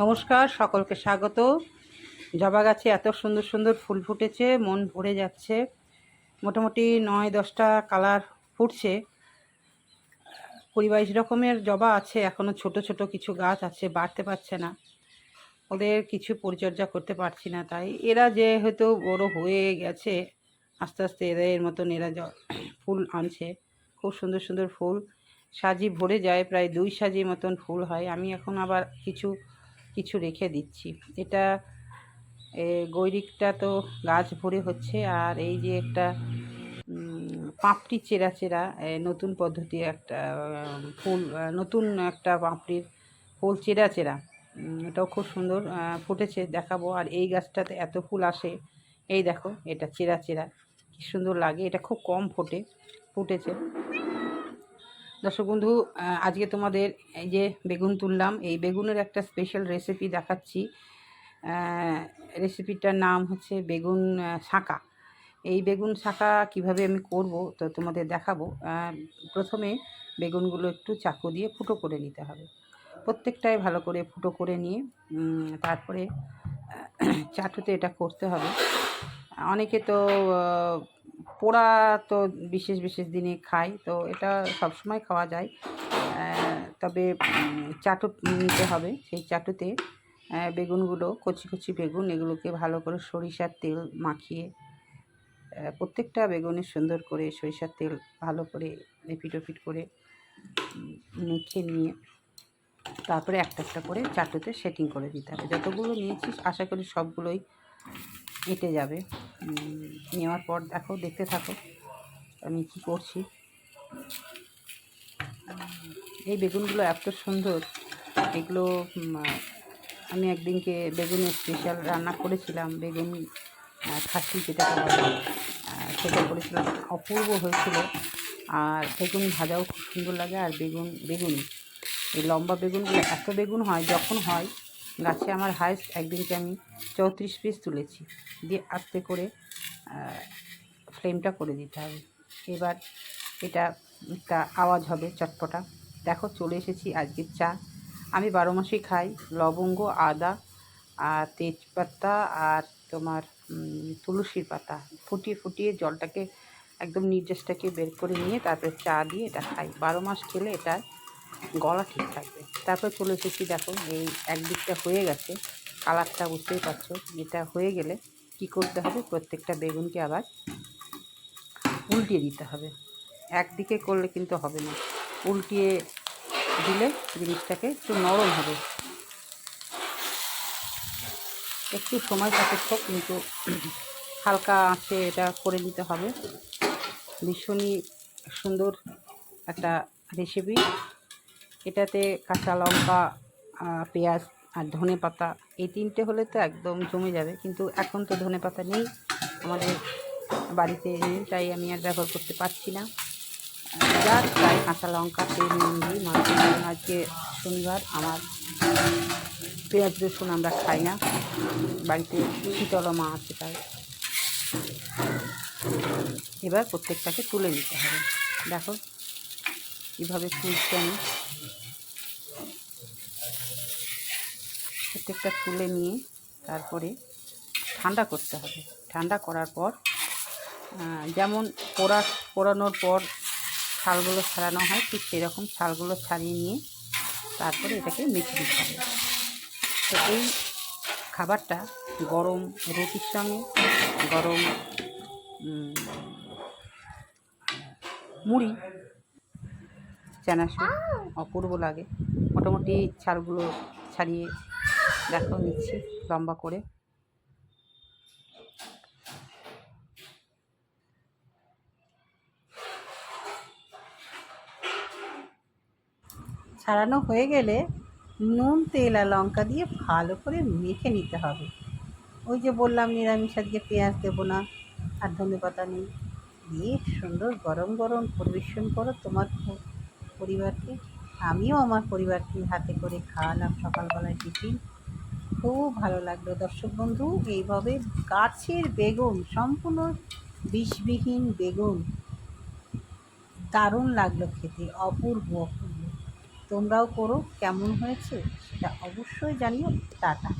নমস্কার, সকলকে স্বাগত। জবা গাছে এত সুন্দর সুন্দর ফুল ফুটেছে, মন ভরে যাচ্ছে। মোটামুটি নয় দশটা কালার ফুটছে। কুড়ি বাইশ রকমের জবা আছে এখনও ছোট ছোট কিছু গাছ আছে, বাড়তে পারছে না। ওদের কিছু পরিচর্যা করতে পারছি না, তাই এরা যে হয়তো বড় হয়ে গেছে, আস্তে আস্তে এদের মতন এরা ফুল আনছে। খুব সুন্দর সুন্দর ফুল। সাজি ভরে যায়, প্রায় দুই সাজি মতন ফুল হয়। আমি এখন আবার কিছু কিছু রেখে দিচ্ছি। এটা গৈরিকটা তো গাছ ভরে হচ্ছে আর এই যে একটা পাঁপড়ি চেরা চেরা নতুন পদ্ধতি একটা ফুল নতুন একটা পাঁপড়ির ফুল চেরা চেরা এটাও খুব সুন্দর ফুটেছে, দেখাবো। আর এই গাছটাতে এত ফুল আসে, এই দেখো, এটা চেরা চেরা কি সুন্দর লাগে। এটা খুব কম ফোটে, ফুটেছে। দর্শক বন্ধু আজকে তোমাদের এই যে বেগুন তুললাম, এই বেগুনের একটা স্পেশাল রেসিপি দেখাচ্ছি। রেসিপিটার নাম হচ্ছে বেগুন শাঁকা এই বেগুন শাঁকা কীভাবে আমি করব তো তোমাদের দেখাবো। প্রথমে বেগুনগুলো একটু চাকু দিয়ে ফুটো করে নিতে হবে। প্রত্যেকটাই ভালো করে ফুটো করে নিয়ে তারপরে চাটুতে এটা করতে হবে। অনেকে তো পোড়া তো বিশেষ বিশেষ দিনে খাই, তো এটা সবসময় খাওয়া যায়। তবে চাটু নিতে হবে, সেই চাটুতে বেগুনগুলো, কচি কচি বেগুন, এগুলোকে ভালো করে সরিষার তেল মাখিয়ে প্রত্যেকটা বেগুনে সুন্দর করে সরিষার তেল ভালো করে এপিট ওপিট করে মেখে নিয়ে, তারপরে একটা একটা করে চাটুতে সেটিং করে দিতে হবে। যতগুলো নিয়েছি আশা করি সবগুলোই এঁটে যাবে। নেওয়ার পর দেখো দেখতে থাকো আমি কি করছি। এই বেগুনগুলো এত সুন্দর। এগুলো আমি একদিনকে বেগুনের স্পেশাল রান্না করেছিলাম বেগুন খাসি আহ, সেটা করেছিলাম। অপূর্ব হয়েছিল। আর বেগুন ভাজাও খুব সুন্দর লাগে আর বেগুন বেগুনি। এই লম্বা বেগুনগুলো এত বেগুন হয় যখন হয় গাছে আমার হায়েস্ট, একদিনকে আমি চৌত্রিশ পিস তুলেছি। দিয়ে আস্তে করে ফ্লেমটা করে দিতে হবে। এবার এটা একটা আওয়াজ হবে চটপটা। দেখো, চলে এসেছি আজকের চা। আমি বারো মাসেই খাই, লবঙ্গ, আদা, আর তেজপাতা, আর তোমার তুলসীর পাতা। ফুটিয়ে ফুটিয়ে জলটাকে, একদম নির্যাসটাকে বের করে নিয়ে তারপরে চা দিয়ে এটা খাই। বারো মাস খেলে এটা গলা ঠিক থাকবে। তারপর চলে এসেছি দেখো, এই একদিকটা হয়ে গেছে। কালারটা বুঝতেই পারছ, এটা হয়ে গেলে কি করতে হবে? প্রত্যেকটা বেগুনকে আবার উল্টিয়ে দিতে হবে। একদিকে করলে কিন্তু হবে না। উল্টিয়ে দিলে জিনিসটাকে একটু নরম হবে। একটু সময় সাপেক্ষ, কিন্তু হালকা আঁচে এটা করে নিতে হবে। ভীষণই সুন্দর একটা রেসিপি এটাতে কাঁচা লঙ্কা পেঁয়াজ আর ধনে পাতা, এই তিনটে হলে তো একদম জমে যাবে। কিন্তু এখন তো ধনে পাতা নেই, আমাদের বাড়িতে নেই, তাই আমি আর ব্যবহার করতে পারছি না। যার তাই কাঁচা লঙ্কা, তেল, নুন দিই মাছ আজকে শনিবার, আমার পেঁয়াজ, রসুন আমরা খাই না। বাড়িতে শীতল মা আছে তাই এবার প্রত্যেকটাকে তুলে নিতে হবে। দেখো কীভাবে তুলছি আমি। প্রত্যেকটা তুলে নিয়ে তারপরে ঠান্ডা করতে হবে। ঠান্ডা করার পর যেমন পোড়া, পোড়ানোর পর ছালগুলো ছাড়ানো হয়, ঠিক সেরকম ছালগুলো ছাড়িয়ে নিয়ে তারপরে এটাকে মেখে দিতে হবে। তো এই খাবারটা গরম রুটির সঙ্গে, গরম মুড়ি চানাচুর অপূর্ব লাগে। মোটামুটি ছালগুলো ছাড়িয়ে দেখো নিচ্ছি লম্বা করে। ছাড়ানো হয়ে গেলে নুন তেল আর লঙ্কা দিয়ে ভালো করে মেখে নিতে হবে। ওই যে বললাম নিরামিষ আজকে পেঁয়াজ দেবো না আর ধনে পাতা নেই। দিয়ে সুন্দর গরম গরম পরিবেশন করো তোমার প- পরিবারকে, আমিও আমার পরিবারকে হাতে করে খাওয়ালাম সকালবেলায় টিফিন। খুব ভালো লাগল। দর্শক বন্ধু, এইভাবে গাছের বেগুন, সম্পূর্ণ বিষবিহীন বেগুন, দারুণ লাগল খেতে, অপূর্ব অপূর্ব। তোমরাও করো, কেমন হয়েছে সেটা অবশ্যই জানিও। টাটা।